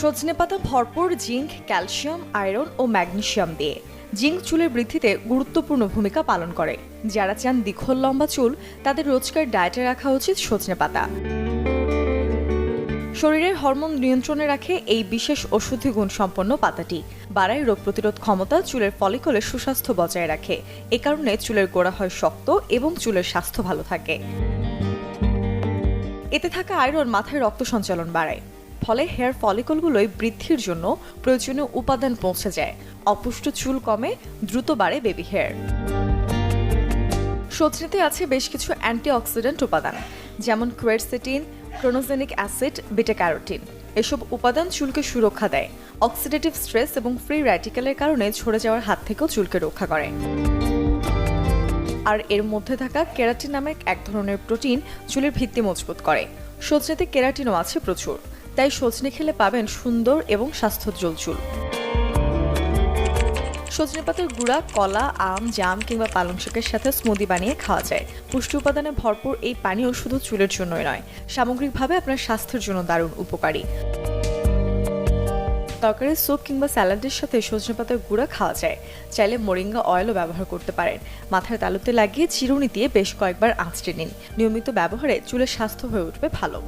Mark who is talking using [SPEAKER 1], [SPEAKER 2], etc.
[SPEAKER 1] সজনে পাতা ভরপুর জিঙ্ক, ক্যালসিয়াম, আয়রন ও ম্যাগনেসিয়াম দিয়ে। জিঙ্ক চুলের বৃদ্ধিতে গুরুত্বপূর্ণ ভূমিকা পালন করে। যারা চান দীঘল লম্বা চুল, তাদের রোজকার ডায়েটে রাখা উচিত সজনে পাতা। শরীরের হরমোন নিয়ন্ত্রণে রাখে এই বিশেষ ওষুধি গুণ সম্পন্ন পাতাটি। বাড়ায় রোগ প্রতিরোধ ক্ষমতা চুলের ফলিকলে সুস্বাস্থ্য বজায় রাখে। এ কারণে চুলের গোড়া হয় শক্ত এবং চুলের স্বাস্থ্য ভালো থাকে। এতে থাকা আয়রন মাথায় রক্ত সঞ্চালন বাড়ায়, ফলে হেয়ার ফলিকলগুলোই বৃদ্ধির জন্য প্রয়োজনীয় উপাদান পৌঁছে যায়। অপুষ্ট চুল কমে, দ্রুত বাড়ে বেবি হেয়ার সজনেতে আছে বেশ কিছু অ্যান্টিঅক্সিডেন্ট উপাদান, যেমন quercetin chlorogenic acid beta carotene এসব উপাদান চুলকে সুরক্ষা দেয় অক্সিডেটিভ স্ট্রেস এবং ফ্রি র্যাডিক্যালের কারণে ঝরে যাওয়ার হাত থেকেও চুলকে রক্ষা করে। আর এর মধ্যে থাকা কেরাটিন নামের এক ধরনের প্রোটিন চুলের ভিত্তি মজবুত করে। সজনেতে কেরাটিনও আছে প্রচুর, তাই সজনে খেলে পাবেন সুন্দর এবং স্বাস্থ্যোজ্জ্বল চুল। সজনে পাতার গুঁড়া, কলা, আম, জাম কিংবা পালং শাকের সাথে স্মুদি বানিয়ে খাওয়া যায়। পুষ্টি উপাদানে ভরপুর এই পানীয় শুধু চুলের জন্যই নয়, সামগ্রিকভাবে আপনার স্বাস্থ্যের জন্য দারুণ উপকারী। তরকারি, স্যুপ কিংবা স্যালাডের সাথে সজনে পাতার গুঁড়া খাওয়া যায়। চাইলে মোরিঙ্গা অয়েলও ব্যবহার করতে পারেন। মাথার তালুতে লাগিয়ে চিরুনি দিয়ে বেশ কয়েকবার আঁচড়ে নিন। নিয়মিত ব্যবহারে চুলের স্বাস্থ্য হয়ে উঠবে ভালো।